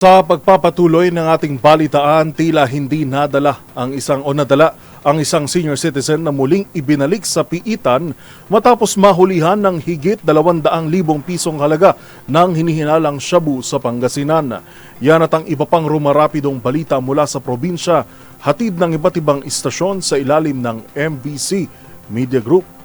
Sa pagpapatuloy ng ating balitaan, tila hindi nadala ang isang o nadala ang isang senior citizen na muling ibinalik sa piitan matapos mahulihan ng higit 200,000 pisong halaga ng hinihinalang shabu sa Pangasinan. Yan at ang iba pang rumarapidong balita mula sa probinsya, hatid ng iba't ibang istasyon sa ilalim ng MBC Media Group.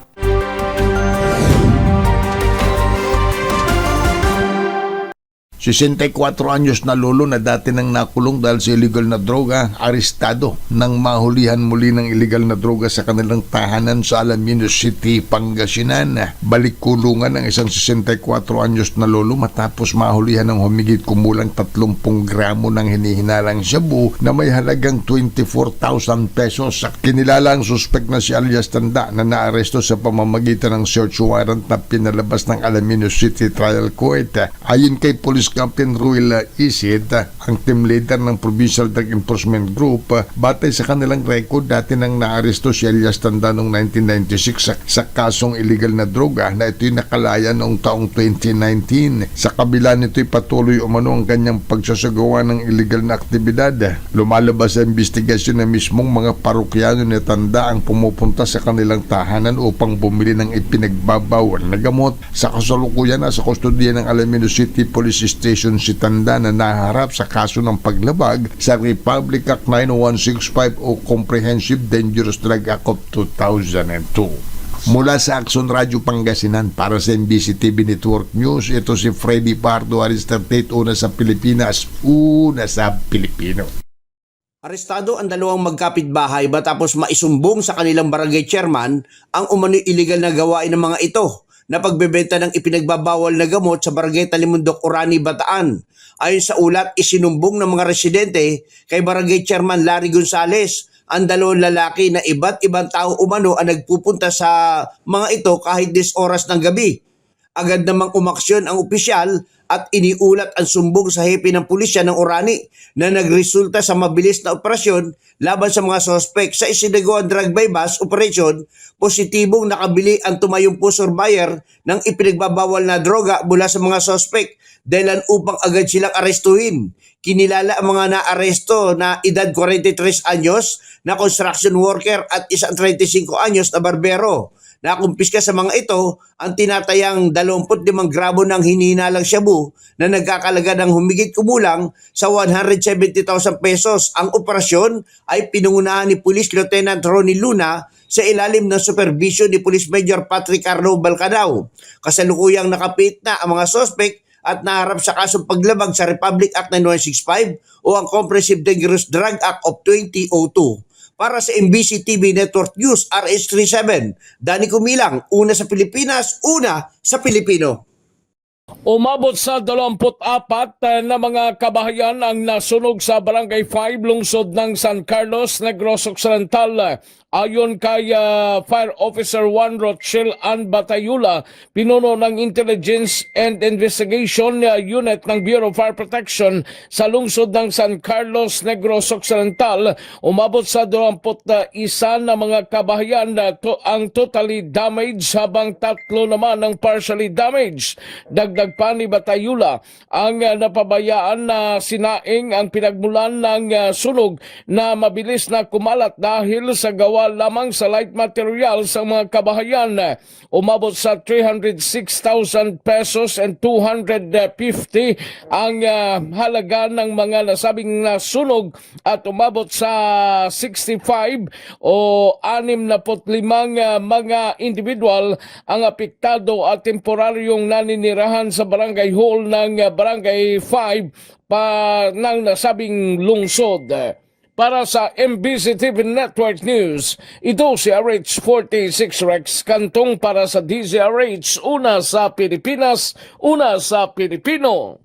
64 anyos na lolo na dati nang nakulong dahil sa illegal na droga, arestado nang mahulihan muli ng illegal na droga sa kanilang tahanan sa Alaminos City, Pangasinan. Balik kulungan ng isang 64 anyos na lolo matapos mahulihan ng humigit kumulang 30 gramo ng hinihinalang shabu na may halagang 24,000 pesos. Kinilala ang suspek na si alias Tanda na naaresto sa pamamagitan ng search warrant na pinalabas ng Alaminos City Trial Court. Ayon kay Police Captain Ruel Isid, ang team leader ng Provincial Drug Enforcement Group, batay sa kanilang record dati nang naaresto si alias Tanda noong 1996 sa, sa kasong illegal na droga na ito'y nakalaya noong taong 2019. Sa kabila nito'y patuloy umano ang kanyang pagsasagawa ng illegal na aktibidad. Lumalabas sa investigasyon na mismong mga parokyano ni Tanda ang pumupunta sa kanilang tahanan upang bumili ng ipinagbabawal na gamot. Sa kasalukuyan na sa kustodiya ng Alamino City Police Station si Tanda na naharap sa kaso ng paglabag sa Republic Act 9165 o Comprehensive Dangerous Drug Act of 2002. Mula sa Action Radio Pangasinan para sa NBC TV Network News, ito si Freddy Pardo Aristartate, una sa Pilipinas, una sa Pilipino. Arestado ang dalawang magkapitbahay matapos maisumbong sa kanilang barangay chairman ang umano illegal na gawain ng mga ito na pagbebenta ng ipinagbabawal na gamot sa barangay Talimundok, Orani, Bataan. Ayon sa ulat, isinumbong ng mga residente kay barangay chairman Larry Gonzales ang dalawang lalaki na iba't ibang tao umano ang nagpupunta sa mga ito kahit 10 oras ng gabi. Agad namang umaksyon ang opisyal at iniulat ang sumbong sa hepe ng pulisya ng Orani na nagresulta sa mabilis na operasyon laban sa mga sospek sa isinagawang drug by bus operation, positibong nakabili ang tumayong pusor buyer ng ipinagbabawal na droga mula sa mga sospek dahilan upang agad silang arestuhin. Kinilala ang mga naaresto na edad 43 anyos na construction worker at isang 35 anyos na barbero. Nakumpiska sa mga ito ang tinatayang 25 gramo ng hinihinalang shabu na nagkakalaga ng humigit kumulang sa 170,000 pesos. Ang operasyon ay pinungunahan ni Police Lieutenant Ronnie Luna sa ilalim ng supervision ni Police Major Patrick Arno Balcanao. Kasalukuyang nakapit na ang mga sospek at naharap sa kasong paglabag sa Republic Act 9165 o ang Comprehensive Dangerous Drug Act of 2002 para sa MBC TV Network News RH37. Dani Kumilang, una sa Pilipinas, una sa Pilipino. Umabot sa 24 na mga kabahayan ang nasunog sa Barangay 5 lungsod ng San Carlos, Negros Occidental. Ayon kay uh, Fire Officer 1 Rochelle Ann Batayula, pinuno ng Intelligence and Investigation uh, Unit ng Bureau of Fire Protection sa lungsod ng San Carlos, Negros Occidental, umabot sa 21 na mga kabahayan na to, ang totally damaged habang tatlo naman ang partially damaged. Dagdag pa ni Batayula, ang uh, napabayaan na sinaing ang pinagmulan ng uh, sunog na mabilis na kumalat dahil sa gawa lamang sa light material sa mga kabahayan. Umabot sa 306,000 pesos and 250 ang uh, halaga ng mga nasabing nasunog at umabot sa 65 o 65 uh, mga individual ang apektado at temporaryong naninirahan sa barangay hall ng uh, barangay 5 pa ng nasabing lungsod. Para sa MBC TV Network News, ito si RH46 Rex Kantong para sa DZRH, una sa Pilipinas, una sa Pilipino.